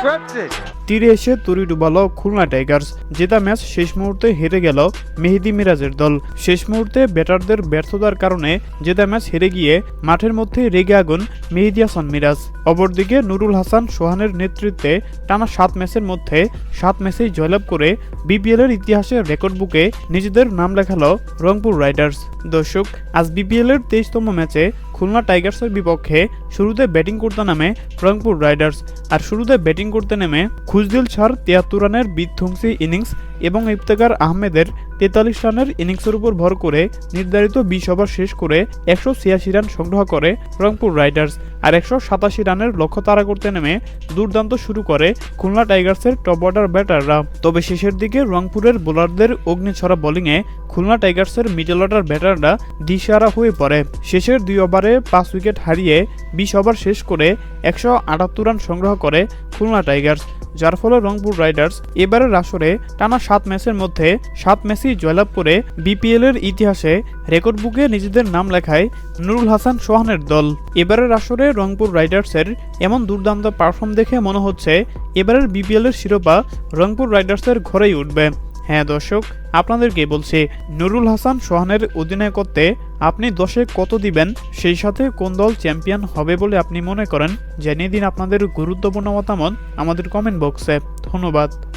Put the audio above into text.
disrupted তীরে এসে তরি ডুবালো খুলনা টাইগার্স। জেতা ম্যাচ শেষ মুহূর্তে হেরে গেল মেহেদি মিরাজের দল। শেষ মুহূর্তে ব্যাটারদের ব্যর্থতার কারণে জেতা ম্যাচ হেরে গিয়ে মাঠের মধ্যে রেগে আগুন মেহেদি হাসান মিরাজ। অপরদিকে নুরুল হাসান সোহানের নেতৃত্বে টানা সাত ম্যাচের মধ্যে সাত ম্যাচেই জয়লাভ করে বিপিএল এর ইতিহাসে রেকর্ড বুকে নিজেদের নাম লেখালো রংপুর রাইডার্স। দর্শক, আজ বিপিএল এর তেইশতম ম্যাচে খুলনা টাইগার্সের বিপক্ষে শুরুতে ব্যাটিং করতে নামে রংপুর রাইডার্স। আর শুরুতে ব্যাটিং করতে নেমে খুজদিল ছাড় তিয়াত্তর রানের বিধ্বংসী ইনিংস এবং ইফতেকার আহমেদের তেতাল্লিশ রানের ইনিংসের উপর ভর করে নির্ধারিত বিশ ওভার শেষ করে একশো ছিয়াশি রান সংগ্রহ করে রংপুর রাইডার্স। আর একশো সাতাশি রানের লক্ষ্য তাড়া করতে নেমে দুর্দান্ত শুরু করে খুলনা টাইগার্সের টপ অর্ডার ব্যাটাররা। তবে শেষের দিকে রংপুরের বোলারদের অগ্নিছড়া বোলিংয়ে খুলনা টাইগার্সের মিডল অর্ডার ব্যাটাররা দিশারা হয়ে পড়ে। শেষের দুই ওভারে পাঁচ উইকেট হারিয়ে বিশ ওভার শেষ করে একশো আটাত্তর রান সংগ্রহ করে খুলনা টাইগার্স। যার ফলে রংপুর রাইডার্স এবারের আসরে টানা সাত ম্যাচের মধ্যে সাত ম্যাচই জয়লাভ করে বিপিএল এর ইতিহাসে রেকর্ড বুকে নিজেদের নাম লেখায় নুরুল হাসান সোহানের দল। এবারের আসরে রংপুর রাইডার্সের এমন দুর্দান্ত পারফর্ম দেখে মনে হচ্ছে এবারের বিপিএল এর শিরোপা রংপুর রাইডার্সের ঘরেই উঠবে। হ্যাঁ দর্শক, আপনাদেরকে বলছি, নুরুল হাসান সোহানের অধিনায়কত্বে আপনি দশে কত দিবেন? সেই সাথে কোন দল চ্যাম্পিয়ন হবে বলে আপনি মনে করেন? জানিয়ে দিন আপনাদের গুরুত্বপূর্ণ মতামত আমাদের কমেন্ট বক্সে ধন্যবাদ।